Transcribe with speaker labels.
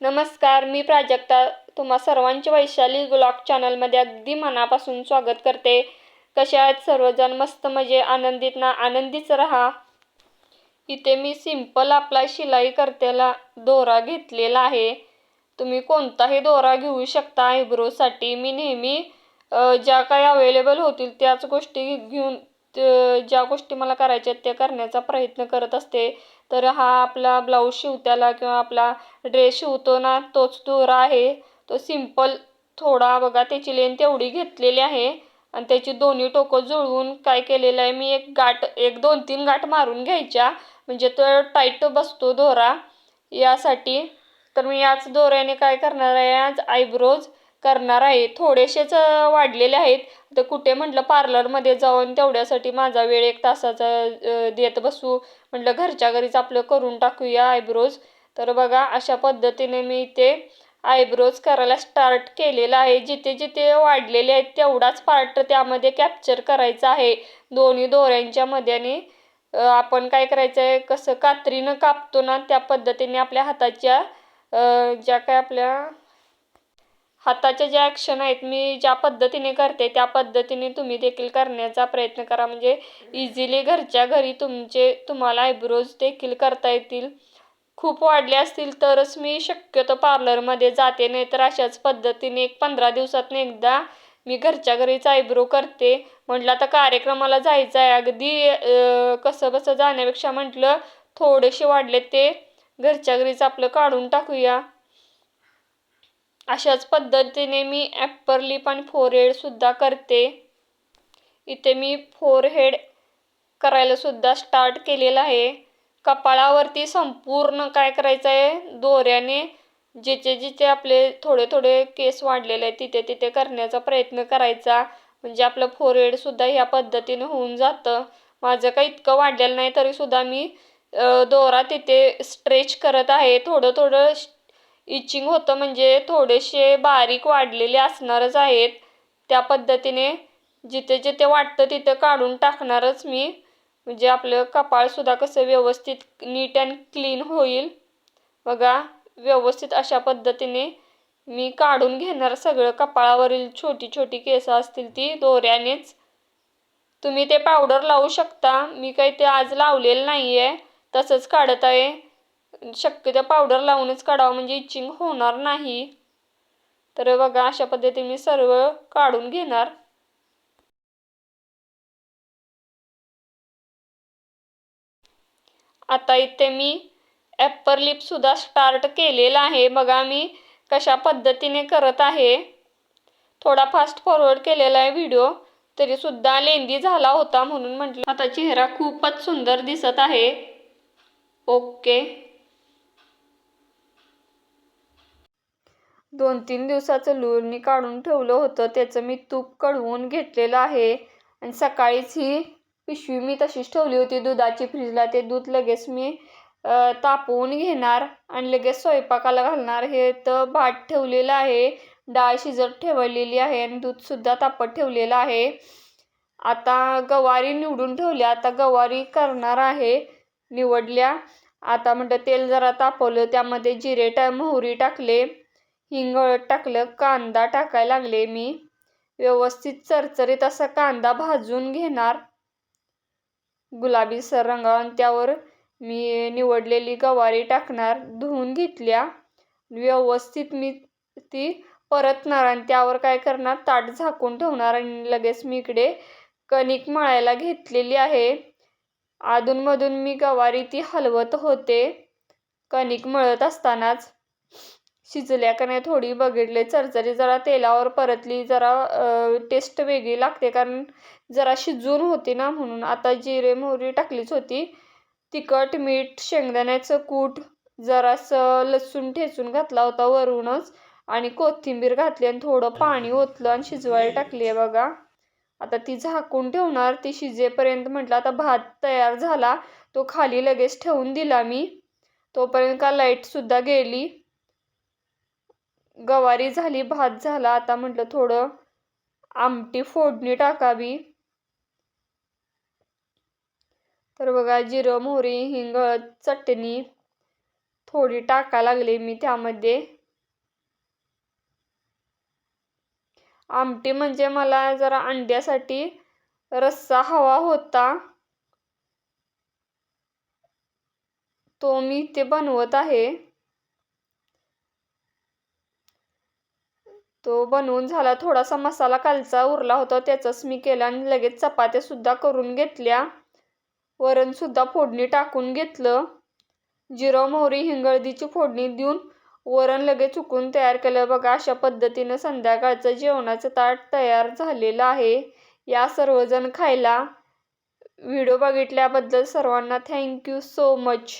Speaker 1: नमस्कार मी प्राजक्ता. तुम्हा सर्वांचे वैशाली ब्लॉग चॅनलमध्ये अगदी मनापासून स्वागत करते. कशा आहेत सर्वजण? मस्त म्हणजे आनंदीत ना? आनंदीच राहा. इथे मी सिंपल आपला शिलाई करतेला दोरा घेतलेला आहे. तुम्ही कोणताही दोरा घेऊ शकता आयब्रोसाठी मी नेहमी ज्या काही अवेलेबल होतील त्याच गोष्टी घेऊन ज्या गोष्टी मला करायच्या आहेत त्या करण्याचा प्रयत्न करत असते. तर हा आपला ब्लाऊज शिवत्याला किंवा आपला ड्रेस शिवतो ना तोच दोरा आहे. तो सिंपल थोडा बघा त्याची लेन तेवढी घेतलेली आहे. आणि त्याची दोन्ही टोकं जुळवून काय केलेलं आहे मी एक गाठ एक दोन तीन गाठ मारून घ्यायच्या. म्हणजे तो टाईट बसतो दोरा. यासाठी तर मी याच दोऱ्याने काय करणार आहे आज आयब्रोज करणार आहे. थोडेसेच वाढलेले आहेत. तर कुठे म्हटलं पार्लरमध्ये जाऊन तेवढ्यासाठी माझा वेळ एक तासाचा देत बसू. म्हटलं घरच्या घरीच आपलं करून टाकूया आयब्रोज. तर बघा अशा पद्धतीने मी इथे आयब्रोज करायला स्टार्ट केलेला आहे. जिथे जिथे वाढलेले आहेत तेवढाच पार्ट त्यामध्ये कॅप्चर करायचा आहे. दोन्ही दोऱ्यांच्या मध्याने आपण काय करायचं आहे कसं कात्रीनं कापतो ना त्या पद्धतीने आपल्या हाताच्या ज्या काय आपल्या हाताच्या ज्या ॲक्शन आहेत मी ज्या पद्धतीने करते त्या पद्धतीने तुम्ही देखील करण्याचा प्रयत्न करा. म्हणजे इझिली घरच्या घरी तुमचे तुम्हाला आयब्रोज देखील करता येतील. खूप वाढले असतील तरच मी शक्यतो पार्लरमध्ये जाते नाही तर अशाच पद्धतीने एक पंधरा दिवसातून एकदा मी घरच्या घरीच आयब्रो करते. म्हटलं आता कार्यक्रमाला जायचं आहे अगदी कसं बसं जाण्यापेक्षा म्हटलं थोडेसे वाढले ते. घरच्या घरीच आपलं काढून टाकूया. अशाच पद्धतीने मी ॲपर लिप आणि फोरहेडसुद्धा करते. इथे मी फोरहेड करायलासुद्धा स्टार्ट केलेलं आहे. कपाळावरती संपूर्ण काय करायचं आहे? दोऱ्याने जिथे जिथे आपले थोडे थोडे केस वाढलेले आहेत तिथे तिथे करण्याचा प्रयत्न करायचा. म्हणजे आपलं फोरहेडसुद्धा ह्या पद्धतीने होऊन जातं. माझं काही इतकं वाढलेलं नाही तरीसुद्धा मी दोरा तिथे स्ट्रेच करत आहे. थोडं थोडं इचिंग होतं म्हणजे थोडेसे बारीक वाढलेले असणारच आहेत. त्या पद्धतीने जिथे जिथे वाटतं तिथं काढून टाकणारच मी. म्हणजे आपलं कपाळसुद्धा कसं व्यवस्थित नीट अँड क्लीन होईल. बघा व्यवस्थित अशा पद्धतीने मी काढून घेणार सगळं. कपाळावरील छोटी छोटी केसं असतील ती दोऱ्यानेच. तुम्ही ते पावडर लावू शकता. मी काही ते आज लावलेलं नाही आहे तसंच काढत आहे. शक्यतो पावडर लावूनच काढावं म्हणजे इचिंग होणार नाही. तर बघा अशा पद्धतीने मी सर्व काढून घेणार. आता इथे मी ॲपर लिपसुद्धा स्टार्ट केलेला आहे. बघा मी कशा पद्धतीने करत आहे. थोडा फास्ट फॉरवर्ड केलेला आहे व्हिडिओ तरीसुद्धा लेंदी झाला होता म्हणून म्हटलं. आता चेहरा खूपच सुंदर दिसत आहे. ओके दोन तीन दिवसाचं लोणी काढून ठेवलं होतं. त्याचं मी तूप कढवून घेतलेलं आहे. आणि सकाळीच ही पिशवी मी तशीच ठेवली होती. दुधाची फ्रीजला ते दूध लगेच मी तापवून घेणार आणि लगेच स्वयंपाकाला घालणार. हे तर भात ठेवलेलं आहे. डाळ शिजत ठेवलेली आहे आणि दूधसुद्धा तापत ठेवलेलं आहे. आता गवारी निवडून ठेवल्या. आता गवारी करणार आहे. निवडल्या. आता म्हणतं तेल जरा तापवलं. त्यामध्ये जिरे टा मोहरी टाकले. हिंग टाकलं कांदा टाकायला लागले मी. व्यवस्थित चरचरीत असा कांदा भाजून घेणार. गुलाबी सर रंगावर त्यावर मी निवडलेली गवारी टाकणार धुवून घेतल्या. व्यवस्थित मी ती परतणार आणि त्यावर काय करणार ताट झाकून ठेवणार आणि लगेच मी इकडे कणिक मळायला घेतलेली आहे. अधूनमधून मी गवारी ती हलवत होते कणिक मळत असतानाच. शिजल्या का नाही थोडी बघितले. चरचरी जरा तेलावर परतली जरा टेस्ट वेगळी लागते. कारण जरा शिजून होती ना म्हणून. आता जिरे मोहरी टाकलीच होती. तिखट मीठ शेंगदाण्याचं कूट जरासं लसूण ठेचून घातला होता वरूनच. आणि कोथिंबीर घातली आणि थोडं पाणी ओतलं आणि शिजवायला टाकली आहे बघा. आता ती झाकून ठेवणार. ती शिजेपर्यंत म्हटलं आता भात तयार झाला. तो खाली लगेच ठेवून दिला मी. तोपर्यंत का लाईटसुद्धा गेली. गवारी झाली भात झाला आता म्हटलं थोडं आमटी फोडणी टाकावी. तर बघा जिरं मोहरी हिंग चटणी थोडी टाका लागले मी त्यामध्ये. आमटी म्हणजे मला जरा अंड्यासाठी रस्सा हवा होता. तो मी ते बनवत आहे. तो बनवून झाला. थोडासा मसाला कालचा उरला होता. त्याचाच मी केला आणि लगेच चपात्यासुद्धा करून घेतल्या. वरणसुद्धा फोडणी टाकून घेतलं. जिरं मोहरी हिंगळदीची फोडणी देऊन वरण लगेच उकळून तयार केलं. बघा अशा पद्धतीनं संध्याकाळचं जेवणाचं ताट तयार झालेलं आहे. या सर्वजण खायला. व्हिडिओ बघितल्याबद्दल सर्वांना थँक्यू सो मच